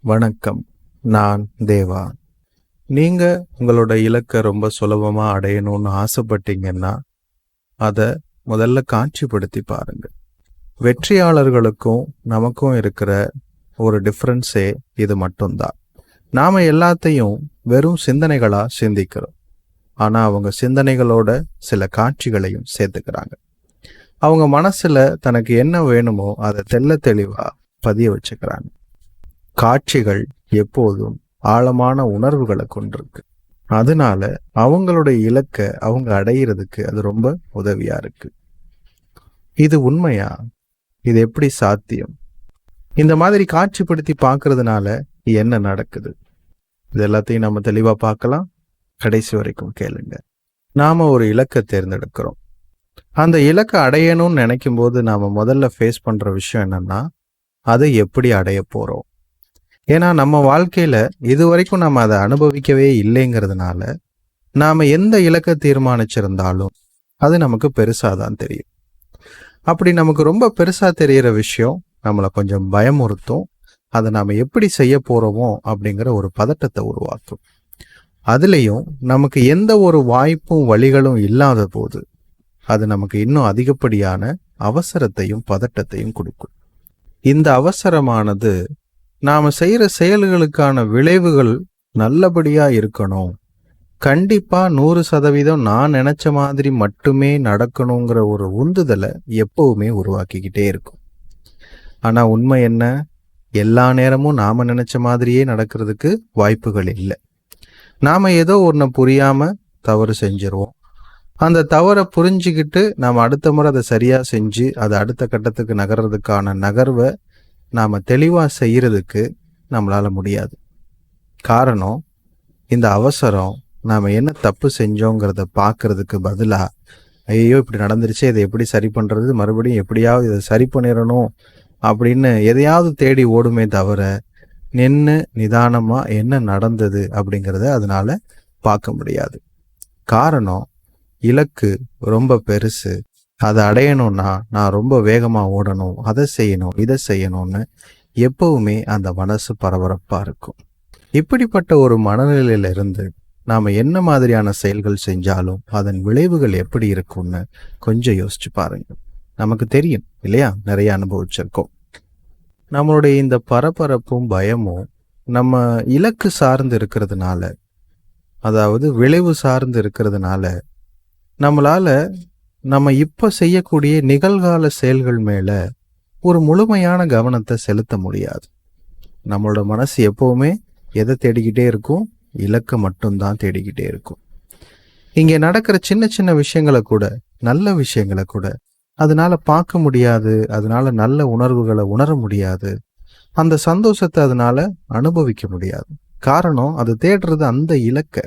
வணக்கம். நான் தேவா. நீங்க உங்களோட இலக்கை ரொம்ப சுலபமா அடையணும்னு ஆசைப்பட்டீங்கன்னா அதை முதல்ல காட்சிப்படுத்தி பாருங்க. வெற்றியாளர்களுக்கும் நமக்கும் இருக்கிற ஒரு டிஃப்ரென்ஸே இது மட்டும்தான். நாம எல்லாத்தையும் வெறும் சிந்தனைகளா சிந்திக்கிறோம். ஆனா அவங்க சிந்தனைகளோட சில காட்சிகளையும் சேர்த்துக்கிறாங்க. அவங்க மனசுல தனக்கு என்ன வேணுமோ அதை தெள்ள தெளிவா பதிய வச்சுக்கிறாங்க. காட்சிகள் எப்போதும் ஆழமான உணர்வுகளை கொண்டிருக்கு. அதனால அவங்களுடைய இலக்கை அவங்க அடையிறதுக்கு அது ரொம்ப உதவியா இருக்கு. இது உண்மையா? இது எப்படி சாத்தியம்? இந்த மாதிரி காட்சிப்படுத்தி பார்க்கறதுனால என்ன நடக்குது? இது எல்லாத்தையும் நம்ம தெளிவா பார்க்கலாம். கடைசி வரைக்கும் கேளுங்க. நாம ஒரு இலக்கை தேர்ந்தெடுக்கிறோம். அந்த இலக்கை அடையணும்னு நினைக்கும் போது நாம முதல்ல ஃபேஸ் பண்ற விஷயம் என்னன்னா அதை எப்படி அடைய போறோம்? ஏன்னா நம்ம வாழ்க்கையில இது வரைக்கும் நம்ம அதை அனுபவிக்கவே இல்லைங்கிறதுனால நாம எந்த இலக்கை தீர்மானிச்சிருந்தாலும் அது நமக்கு பெருசா தான் தெரியும். அப்படி நமக்கு ரொம்ப பெருசா தெரிகிற விஷயம் நம்மளை கொஞ்சம் பயமுறுத்தும். அதை நாம எப்படி செய்ய போறோமோ அப்படிங்கிற ஒரு பதட்டத்தை உருவாக்கும். அதுலேயும் நமக்கு எந்த ஒரு வாய்ப்பும் வழிகளும் இல்லாத போது அது நமக்கு இன்னும் அதிகப்படியான அவசரத்தையும் பதட்டத்தையும் கொடுக்கும். இந்த அவசரமானது நாம் செய்கிற செயல்களுக்கான விளைவுகள் நல்லபடியாக இருக்கணும். கண்டிப்பாக நூறு சதவீதம் நான் நினச்ச மாதிரி மட்டுமே நடக்கணுங்கிற ஒரு உந்துதலை எப்பவுமே உருவாக்கிக்கிட்டே இருக்கும். ஆனால் உண்மை என்ன? எல்லா நேரமும் நாம் நினச்ச மாதிரியே நடக்கிறதுக்கு வாய்ப்புகள் இல்லை. நாம ஏதோ ஒன்று புரியாமல் தவறு செஞ்சிருவோம். அந்த தவறை புரிஞ்சுக்கிட்டு நாம் அடுத்த முறை அதை சரியாக செஞ்சு அதை அடுத்த கட்டத்துக்கு நகர்றதுக்கான நகர்வை நாம் தெளிவாக செய்கிறதுக்கு நம்மளால முடியாது. காரணம் இந்த அவசரம் நாம் என்ன தப்பு செஞ்சோங்கிறத பார்க்கறதுக்கு பதிலாக ஐயோ இப்படி நடந்துருச்சு இதை எப்படி சரி பண்ணுறது மறுபடியும் எப்படியாவது இதை சரி பண்ணிடணும் அப்படின்னு எதையாவது தேடி ஓடுமே தவிர நின்று நிதானமாக என்ன நடந்தது அப்படிங்கிறத அதனால் பார்க்க முடியாது. காரணம் இலக்கு ரொம்ப பெருசு. அதை அடையணும்னா நான் ரொம்ப வேகமாக ஓடணும் அதை செய்யணும் இதை செய்யணும்னு எப்பவுமே அந்த மனசு பரபரப்பாக இருக்கும். இப்படிப்பட்ட ஒரு மனநிலையிலிருந்து நாம் என்ன மாதிரியான செயல்கள் செஞ்சாலும் அதன் விளைவுகள் எப்படி இருக்கும்னு கொஞ்சம் யோசிச்சு பாருங்க. நமக்கு தெரியும் இல்லையா? நிறைய அனுபவிச்சிருக்கோம். நம்மளுடைய இந்த பரபரப்பும் பயமும் நம்ம இலக்கு சார்ந்து இருக்கிறதுனால அதாவது விளைவு சார்ந்து இருக்கிறதுனால நம்மளால நம்ம இப்போ செய்யக்கூடிய நிகழ்கால செயல்கள் மேலே ஒரு முழுமையான கவனத்தை செலுத்த முடியாது. நம்மளோட மனசு எப்போவுமே எதை தேடிக்கிட்டே இருக்கும்? இலக்கை மட்டும்தான் தேடிக்கிட்டே இருக்கும். இங்கே நடக்கிற சின்ன சின்ன விஷயங்களை கூட நல்ல விஷயங்களை கூட அதனால பார்க்க முடியாது அதனால நல்ல உணர்வுகளை உணர முடியாது. அந்த சந்தோஷத்தை அதனால அனுபவிக்க முடியாது. காரணம் அது தேடுறது அந்த இலக்கை.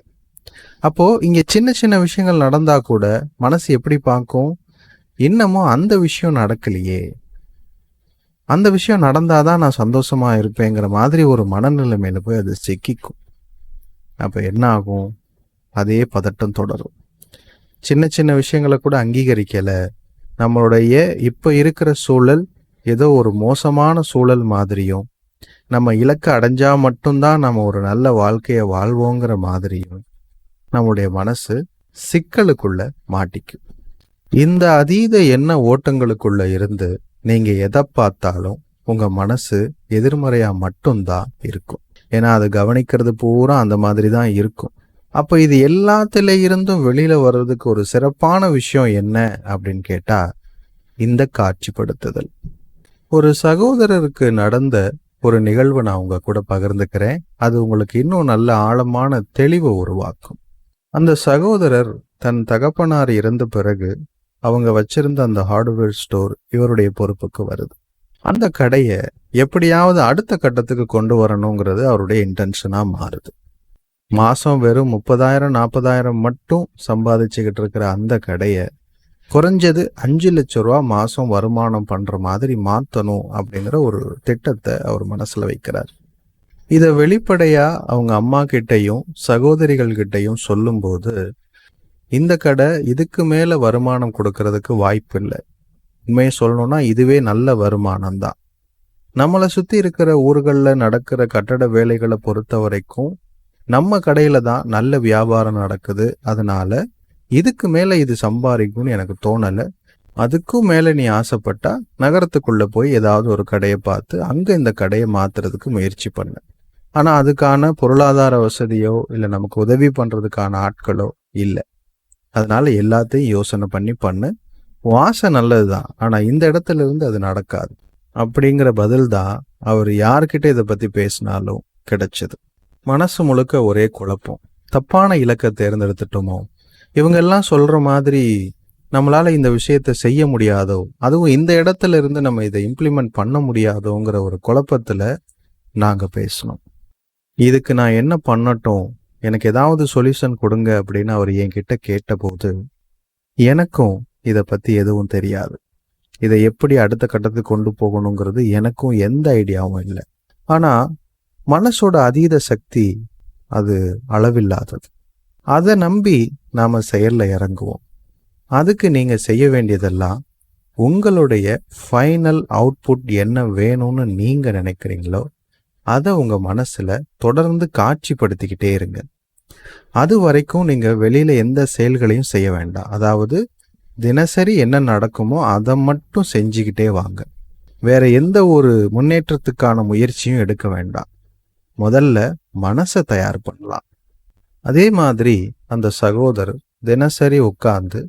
அப்போது இங்கே சின்ன சின்ன விஷயங்கள் நடந்தால் கூட மனசு எப்படி பார்க்கும்? இன்னமும் அந்த விஷயம் நடக்கலையே. அந்த விஷயம் நடந்தால் தான் நான் சந்தோஷமாக இருப்பேங்கிற மாதிரி ஒரு மனநிலைமையில போய் அது சிக்கிக்கும். அப்போ என்ன ஆகும் அதே பதட்டம் தொடரும். சின்ன சின்ன விஷயங்களை கூட அங்கீகரிக்கலை. நம்மளுடைய இப்போ இருக்கிற சூழல் ஏதோ ஒரு மோசமான சூழல் மாதிரியும் நம்ம இலக்கை அடைஞ்சா மட்டும்தான் நம்ம ஒரு நல்ல வாழ்க்கையை வாழ்வோங்கிற மாதிரியும் நம்முடைய மனசு சிக்கலுக்குள்ள மாட்டிக்கும். இந்த அதீத எண்ண ஓட்டங்களுக்குள்ள இருந்து நீங்க எதை பார்த்தாலும் உங்க மனசு எதிர்மறையா மட்டும்தான் இருக்கும். ஏன்னா அதை கவனிக்கிறது பூரா அந்த மாதிரி தான் இருக்கும். அப்போ இது எல்லாத்துல இருந்தும் வெளியில வர்றதுக்கு ஒரு சிறப்பான விஷயம் என்ன அப்படின்னு கேட்டா இந்த காட்சிப்படுத்துதல். ஒரு சகோதரருக்கு நடந்த ஒரு நிகழ்வை நான் உங்க கூட பகிர்ந்துக்கிறேன். அது உங்களுக்கு இன்னும் நல்ல ஆழமான தெளிவை உருவாக்கும். அந்த சகோதரர் தன் தகப்பனார் இறந்த பிறகு அவங்க வச்சிருந்த அந்த ஹார்ட்வேர் ஸ்டோர் இவருடைய பொறுப்புக்கு வருது. அந்த கடையை எப்படியாவது அடுத்த கட்டத்துக்கு கொண்டு வரணுங்கிறது அவருடைய இன்டென்ஷனா மாறுது. மாசம் வெறும் முப்பதாயிரம் நாற்பதாயிரம் மட்டும் சம்பாதிச்சுக்கிட்டு இருக்கிற அந்த கடையை குறைஞ்சது அஞ்சு லட்ச ரூபா மாசம் வருமானம் பண்ற மாதிரி மாத்தணும் அப்படிங்கிற ஒரு திட்டத்தை அவர் மனசுல வைக்கிறார். இதை வெளிப்படையாக அவங்க அம்மா கிட்டையும் சகோதரிகள் கிட்டையும் சொல்லும்போது இந்த கடை இதுக்கு மேலே வருமானம் கொடுக்கறதுக்கு வாய்ப்பு இல்லை. உண்மையை சொல்லணும்னா இதுவே நல்ல வருமானம் தான். நம்மளை சுற்றி இருக்கிற ஊர்களில் நடக்கிற கட்டட வேலைகளை பொறுத்த வரைக்கும் நம்ம கடையில் தான் நல்ல வியாபாரம் நடக்குது. அதனால இதுக்கு மேலே இது சம்பாதிக்கும்னு எனக்கு தோணலை. அதுக்கும் மேலே நீ ஆசைப்பட்டா நகரத்துக்குள்ளே போய் ஏதாவது ஒரு கடையை பார்த்து அங்கே இந்த கடையை மாத்துறதுக்கு முயற்சி பண்ணேன் ஆனால் அதுக்கான பொருளாதார வசதியோ இல்லை நமக்கு உதவி பண்ணுறதுக்கான ஆட்களோ இல்லை. அதனால எல்லாத்தையும் யோசனை பண்ணி பண்ணு. உன் நல்லது தான் ஆனால் இந்த இடத்துல இருந்து அது நடக்காது. அப்படிங்கிற பதில் தான் அவர் யார்கிட்ட இதை பற்றி பேசினாலும் கிடைச்சது. மனசு முழுக்க ஒரே குழப்பம். தப்பான இலக்கை தேர்ந்தெடுத்துட்டோமோ? இவங்கெல்லாம் சொல்கிற மாதிரி நம்மளால் இந்த விஷயத்த செய்ய முடியாதோ? அதுவும் இந்த இடத்துல இருந்து நம்ம இதை இம்ப்ளிமெண்ட் பண்ண முடியாதோங்கிற ஒரு குழப்பத்தில் நாங்கள் பேசணும். இதுக்கு நான் என்ன பண்ணட்டும்? எனக்கு ஏதாவது சொல்யூஷன் கொடுங்க அப்படின்னு அவர் என்கிட்ட கேட்டபோது எனக்கும் இதை பற்றி எதுவும் தெரியாது. இதை எப்படி அடுத்த கட்டத்துக்கு கொண்டு போகணுங்கிறது எனக்கும் எந்த ஐடியாவும் இல்லை. ஆனால் மனசோட அதீத சக்தி அது அளவில்லாதது. அதை நம்பி நாம் செயலில் இறங்குவோம். அதுக்கு நீங்கள் செய்ய வேண்டியதெல்லாம் உங்களுடைய ஃபைனல் அவுட்புட் என்ன வேணும்னு நீங்கள் நினைக்கிறீங்களோ அதை உங்கள் மனசில் தொடர்ந்து காட்சிப்படுத்திக்கிட்டே இருங்க. அது வரைக்கும் நீங்கள் வெளியில் எந்த செயல்களையும் செய்ய வேண்டாம். அதாவது தினசரி என்ன நடக்குமோ அதை மட்டும் செஞ்சுக்கிட்டே வாங்க. வேற எந்த ஒரு முன்னேற்றத்துக்கான முயற்சியும் எடுக்க வேண்டாம். முதல்ல மனசை தயார் பண்ணலாம். அதே மாதிரி அந்த சகோதரர் தினசரி உட்கார்ந்து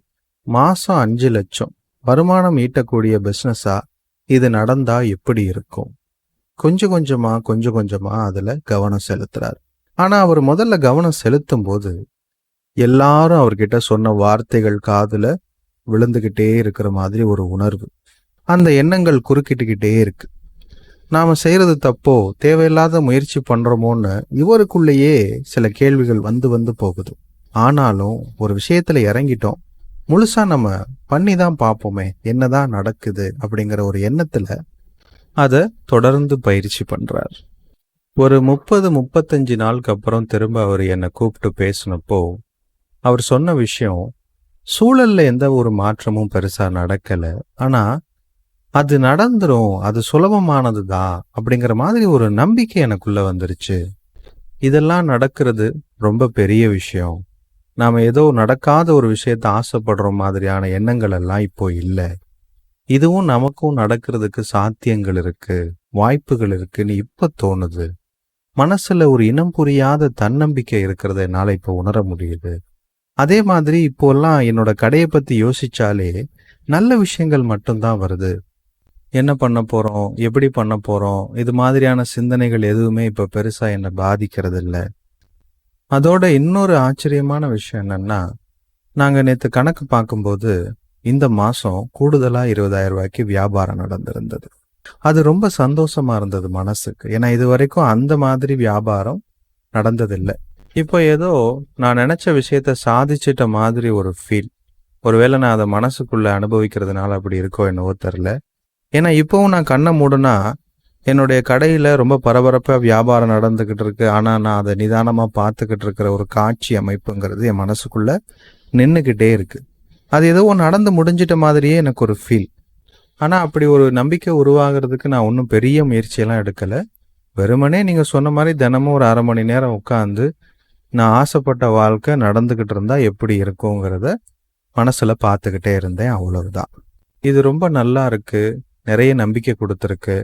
மாதம் அஞ்சு லட்சம் வருமானம் ஈட்டக்கூடிய பிஸ்னஸா இது நடந்தா எப்படி இருக்கும்? கொஞ்சம் கொஞ்சமா கொஞ்சம் கொஞ்சமா அதுல கவனம் செலுத்துறார். ஆனா அவர் முதல்ல கவனம் செலுத்தும் போது எல்லாரும் அவர்கிட்ட சொன்ன வார்த்தைகள் காதுல விழுந்துகிட்டே இருக்கிற மாதிரி ஒரு உணர்வு. அந்த எண்ணங்கள் குறுக்கிட்டுக்கிட்டே இருக்கு. நாம செய்யறது தப்போ தேவையில்லாத முயற்சி பண்றோமோன்னு இவருக்குள்ளேயே சில கேள்விகள் வந்து வந்து போகுது. ஆனாலும் ஒரு விஷயத்துல இறங்கிட்டோம். முழுசா நம்ம பண்ணி தான் பார்ப்போமே என்னதான் நடக்குது அப்படிங்கிற ஒரு எண்ணத்துல அதை தொடர்ந்து பயிற்சி பண்ணுறார் ஒரு முப்பது முப்பத்தஞ்சு நாளுக்கு அப்புறம் திரும்ப அவர் என்னை கூப்பிட்டு பேசினப்போ அவர் சொன்ன விஷயம் சூழல்ல எந்த ஒரு மாற்றமும் பெருசாக நடக்கலை. ஆனால் அது நடந்துரும் அது சுலபமானது தான் அப்படிங்கிற மாதிரி ஒரு நம்பிக்கை எனக்குள்ள வந்துருச்சு. இதெல்லாம் நடக்கிறது ரொம்ப பெரிய விஷயம். நாம் ஏதோ நடக்காத ஒரு விஷயத்த ஆசைப்படுற மாதிரியான எண்ணங்கள் எல்லாம் இப்போ இல்லை. இதுவும் நமக்கும் நடக்கிறதுக்கு சாத்தியங்கள் இருக்கு வாய்ப்புகள் இருக்குன்னு இப்ப தோணுது. மனசுல ஒரு இனம் புரியாத தன்னம்பிக்கை இருக்கிறத என்னால இப்ப உணர முடியுது. அதே மாதிரி இப்போல்லாம் என்னோட கடையை பத்தி யோசிச்சாலே நல்ல விஷயங்கள் மட்டும்தான் வருது. என்ன பண்ண போறோம் எப்படி பண்ண போறோம் இது மாதிரியான சிந்தனைகள் எதுவுமே இப்ப பெருசா என்னை பாதிக்கிறது இல்லை அதோட இன்னொரு ஆச்சரியமான விஷயம் என்னன்னா நாங்க நேற்று கணக்கு பார்க்கும்போது இந்த மாசம் கூடுதலா இருபதாயிரம் ரூபாய்க்கு வியாபாரம் நடந்திருந்தது. அது ரொம்ப சந்தோஷமா இருந்தது மனசுக்கு. ஏன்னா இது வரைக்கும் அந்த மாதிரி வியாபாரம் நடந்ததில்லை. இப்போ ஏதோ நான் நினைச்ச விஷயத்த சாதிச்சிட்ட மாதிரி ஒரு ஃபீல் ஒருவேளை நான் அதை மனசுக்குள்ள அனுபவிக்கிறதுனால அப்படி இருக்கோ என்னவோ தெரில ஏன்னா இப்போவும் நான் கண்ணை மூடுனா என்னுடைய கடையில ரொம்ப பரபரப்பாக வியாபாரம் நடந்துகிட்டு இருக்கு. ஆனா நான் அதை நிதானமா பார்த்துக்கிட்டு இருக்கிற ஒரு காட்சி அமைப்புங்கிறது என் மனசுக்குள்ள நின்றுக்கிட்டே இருக்குது அது ஏதோ நடந்து முடிஞ்சிட்ட மாதிரியே எனக்கு ஒரு ஃபீல் ஆனால் அப்படி ஒரு நம்பிக்கை உருவாகிறதுக்கு நான் ஒன்றும் பெரிய முயற்சியெல்லாம் எடுக்கலை. வெறுமனே நீங்கள் சொன்ன மாதிரி தினமும் ஒரு அரை மணி நேரம் உட்காந்து நான் ஆசைப்பட்ட வாழ்க்கை நடந்துக்கிட்டு இருந்தால் எப்படி இருக்குங்கிறத மனசில் பார்த்துக்கிட்டே இருந்தேன் அவ்வளவுதான். இது ரொம்ப நல்லா இருக்கு நிறைய நம்பிக்கை கொடுத்துருக்கு.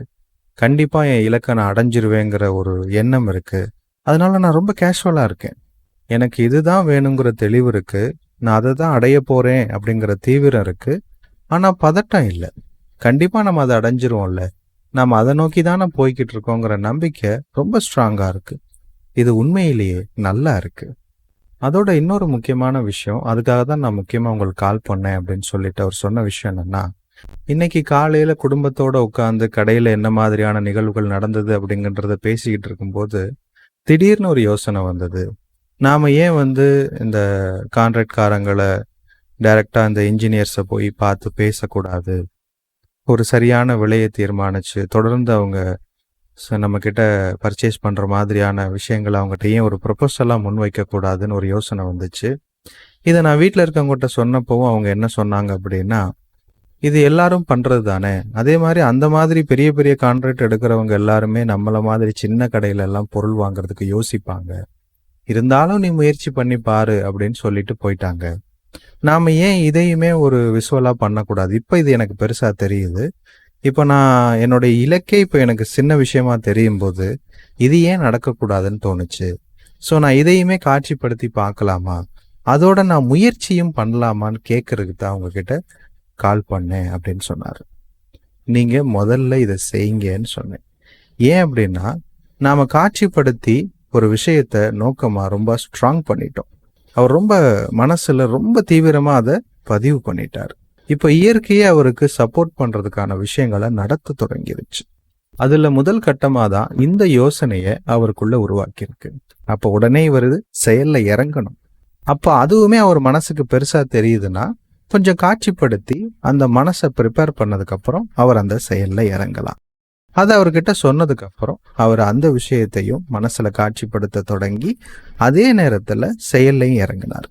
கண்டிப்பாக என் இலக்கை நான் அடைஞ்சிருவேங்கிற ஒரு எண்ணம் இருக்குது அதனால நான் ரொம்ப கேஷுவலாக இருக்கேன். எனக்கு இதுதான் வேணுங்கிற தெளிவு இருக்குது நான் அதை தான் அடைய போகிறேன் அப்படிங்கிற தீவிரம் இருக்குது ஆனால் பதட்டம் இல்லை. கண்டிப்பாக நம்ம அதை அடைஞ்சிருவோம்ல. நம்ம அதை நோக்கி தானே போய்கிட்டு இருக்கோங்கிற நம்பிக்கை ரொம்ப ஸ்ட்ராங்காக இருக்குது இது உண்மையிலேயே நல்லா இருக்குது அதோட இன்னொரு முக்கியமான விஷயம் அதுக்காக தான் நான் முக்கியமாக உங்களுக்கு கால் பண்ணேன் அப்படின்னு சொல்லிட்டு அவர் சொன்ன விஷயம் என்னன்னா இன்னைக்கு காலையில குடும்பத்தோட உட்காந்து கடையில என்ன மாதிரியான நிகழ்வுகள் நடந்தது அப்படிங்கன்றத பேசிக்கிட்டு இருக்கும்போது திடீர்னு ஒரு யோசனை வந்தது. நாம் ஏன் வந்து இந்த கான்ட்ராக்ட்காரங்களை டைரக்டா இந்த இன்ஜினியர்ஸை போய் பார்த்து பேசக்கூடாது? ஒரு சரியான விலையை தீர்மானிச்சு தொடர்ந்து அவங்க நம்மக்கிட்ட பர்ச்சேஸ் பண்ணுற மாதிரியான விஷயங்களை அவங்ககிட்ட ஏன் ஒரு ப்ரொப்போசலாக முன்வைக்கக்கூடாதுன்னு ஒரு யோசனை வந்துச்சு. இதை நான் வீட்டில் இருக்கவங்ககிட்ட சொன்னப்போவும் அவங்க என்ன சொன்னாங்க அப்படின்னா இது எல்லாரும் பண்ணுறது தானே. அதே மாதிரி அந்த மாதிரி பெரிய பெரிய கான்ட்ராக்ட் எடுக்கிறவங்க எல்லாருமே நம்மளை மாதிரி சின்ன கடையில எல்லாம் பொருள் வாங்குறதுக்கு யோசிப்பாங்க. இருந்தாலும் நீ முயற்சி பண்ணி பாரு அப்படின்னு சொல்லிட்டு போயிட்டாங்க. நாம ஏன் இதையுமே ஒரு விஷுவலா பண்ணக்கூடாது? இப்ப இது எனக்கு பெருசா தெரியுது. இப்ப நான் என்னுடைய இலக்கே இப்ப எனக்கு சின்ன விஷயமா தெரியும் போது இது ஏன் நடக்கக்கூடாதுன்னு தோணுச்சு. ஸோ நான் இதையுமே காட்சிப்படுத்தி பார்க்கலாமா? அதோட நான் முயற்சியும் பண்ணலாமான்னு கேட்கறதுக்கு தான் உங்ககிட்ட கால் பண்ணேன் அப்படின்னு சொன்னார். நீங்கள் முதல்ல இதை செய்யுங்கன்னு சொன்னேன். ஏன் அப்படின்னா நாம காட்சிப்படுத்தி ஒரு விஷயத்த நோக்கமாக ரொம்ப ஸ்ட்ராங் பண்ணிட்டோம். அவர் ரொம்ப மனசில் ரொம்ப தீவிரமாக அதை பதிவு பண்ணிட்டார். இப்போ இயற்கையே அவருக்கு சப்போர்ட் பண்ணுறதுக்கான விஷயங்களை நடத்த தொடங்கிருச்சு. அதில் முதல் கட்டமாக தான் இந்த யோசனையை அவருக்குள்ள உருவாக்கியிருக்கு. அப்போ உடனே இவர் செயலில் இறங்கணும். அப்போ அதுவுமே அவர் மனசுக்கு பெருசாக தெரியுதுன்னா கொஞ்சம் காட்சிப்படுத்தி அந்த மனசை ப்ரிப்பேர் பண்ணதுக்கப்புறம் அவர் அந்த செயலில் இறங்கலாம். அது அவர்கிட்ட சொன்னதுக்கு அப்புறம் அவர் அந்த விஷயத்தையும் மனசுல காட்சிப்படுத்த தொடங்கி அதே நேரத்துல செயல்லையும் இறங்கினார்.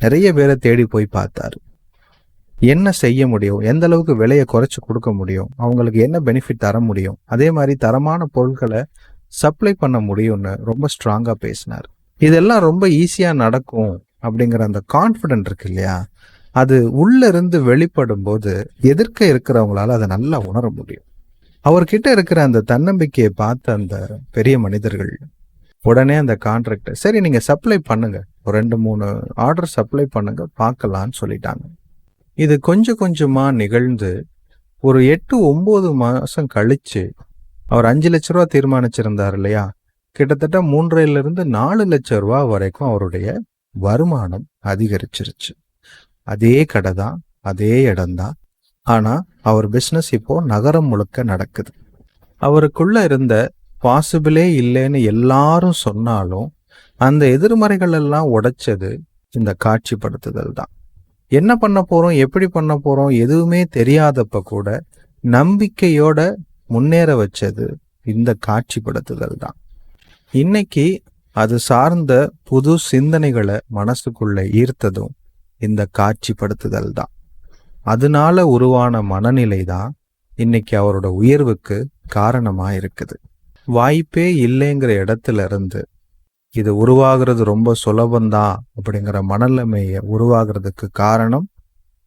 நிறைய பேரை தேடி போய் பார்த்தாரு. என்ன செய்ய முடியும்? எந்த அளவுக்கு விலையை குறைச்சி கொடுக்க முடியும்? அவங்களுக்கு என்ன பெனிஃபிட் தர முடியும்? அதே மாதிரி தரமான பொருட்களை சப்ளை பண்ண முடியும்னு ரொம்ப ஸ்ட்ராங்காக பேசினார். இதெல்லாம் ரொம்ப ஈஸியாக நடக்கும் அப்படிங்கிற அந்த கான்ஃபிடென்ட் இருக்கு இல்லையா? அது உள்ளிருந்து வெளிப்படும் போது எதிர்க்க இருக்கிறவங்களால அதை நல்லா உணர முடியும். அவர்கிட்ட இருக்கிற அந்த தன்னம்பிக்கையை பார்த்த அந்த பெரிய மனிதர்கள் உடனே அந்த கான்ட்ராக்டர் சரி நீங்க சப்ளை பண்ணுங்க. ஒரு ரெண்டு மூணு ஆர்டர் சப்ளை பண்ணுங்க. பார்க்கலான்னு சொல்லிட்டாங்க. இது கொஞ்சம் கொஞ்சமா நிகழ்ந்து ஒரு எட்டு ஒன்பது மாசம் கழிச்சு அவர் அஞ்சு லட்ச ரூபா தீர்மானிச்சிருந்தார் இல்லையா? கிட்டத்தட்ட மூன்றையிலிருந்து நாலு லட்சம் ரூபா வரைக்கும் அவருடைய வருமானம் அதிகரிச்சிருச்சு. அதே கடை தான் அதே இடம்தான். ஆனால் அவர் பிஸ்னஸ் இப்போ நகரம் முழுக்க நடக்குது. அவருக்குள்ள இருந்த பாசிபிளே இல்லைன்னு எல்லாரும் சொன்னாலும் அந்த எதிர்மறைகள் எல்லாம் உடைச்சது இந்த காட்சிப்படுத்துதல் தான். என்ன பண்ண போறோம் எப்படி பண்ண போறோம் எதுவுமே தெரியாதப்ப கூட நம்பிக்கையோட முன்னேற வச்சது இந்த காட்சிப்படுத்துதல் தான். இன்னைக்கு அது சார்ந்த புது சிந்தனைகளை மனசுக்குள்ள ஈர்த்ததும் இந்த காட்சிப்படுத்துதல் தான். அதனால உருவான மனநிலை தான் இன்னைக்கு அவரோட உயர்வுக்கு காரணமாக இருக்குது வாய்ப்பே இல்லைங்கிற இடத்துல இருந்து இது உருவாகிறது ரொம்ப சுலபந்தான் அப்படிங்கிற மனநிலைமையை உருவாகிறதுக்கு காரணம்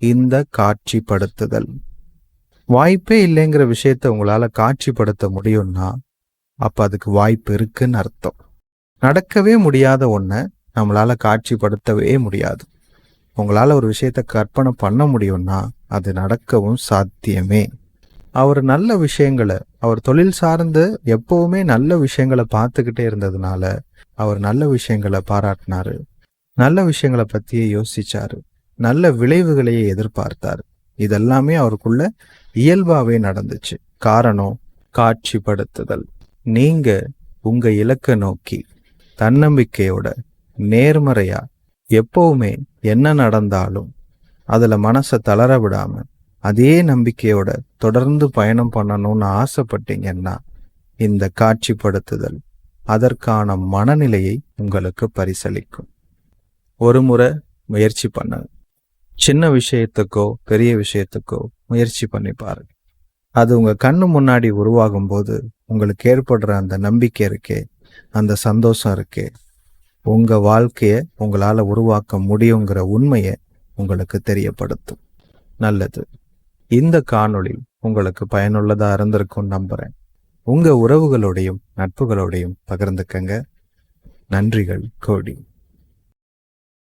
இந்த காட்சிப்படுத்துதல். வாய்ப்பே இல்லைங்கிற விஷயத்த உங்களால் காட்சிப்படுத்த முடியும்னா அப்போ அதுக்கு வாய்ப்பு இருக்குன்னு அர்த்தம். நடக்கவே முடியாத ஒன்றை நம்மளால் காட்சிப்படுத்தவே முடியாது. உங்களால் ஒரு விஷயத்த கற்பனை பண்ண முடியும்னா அது நடக்கவும் சாத்தியமே. அவர் நல்ல விஷயங்களை அவர் தொழில் சார்ந்து எப்பவுமே நல்ல விஷயங்களை பார்த்துக்கிட்டே இருந்ததுனால அவர் நல்ல விஷயங்களை பாராட்டினாரு. நல்ல விஷயங்களை பற்றியே யோசிச்சாரு. நல்ல விளைவுகளையே எதிர்பார்த்தாரு. இதெல்லாமே அவருக்குள்ள இயல்பாகவே நடந்துச்சு. காரணம் காட்சிப்படுத்துதல். நீங்க உங்க இலக்கை நோக்கி தன்னம்பிக்கையோட நேர்மறையா எப்போவுமே என்ன நடந்தாலும் அதுல மனசை தளர விடாமல் அதே நம்பிக்கையோட தொடர்ந்து பயணம் பண்ணணும்னு ஆசைப்பட்டீங்கன்னா இந்த காட்சிப்படுத்துதல் அதற்கான மனநிலையை உங்களுக்கு பரிசளிக்கும். ஒரு முறை முயற்சி பண்ணுங்க. சின்ன விஷயத்துக்கோ பெரிய விஷயத்துக்கோ முயற்சி பண்ணி பாருங்க. அது உங்க கண்ணு முன்னாடி உருவாகும் போது உங்களுக்கு ஏற்படுற அந்த நம்பிக்கை இருக்கே அந்த சந்தோஷம் இருக்கே உங்க வாழ்க்கைய உங்களால உருவாக்க முடியுங்கிற உண்மையை உங்களுக்கு தெரியப்படுத்தும். நல்லது. இந்த காணொளி உங்களுக்கு பயனுள்ளதா இருந்திருக்கும் நம்புறேன். உங்க உறவுகளோடையும் நட்புகளோடையும் பகிர்ந்துக்கங்க. நன்றிகள் கோடி.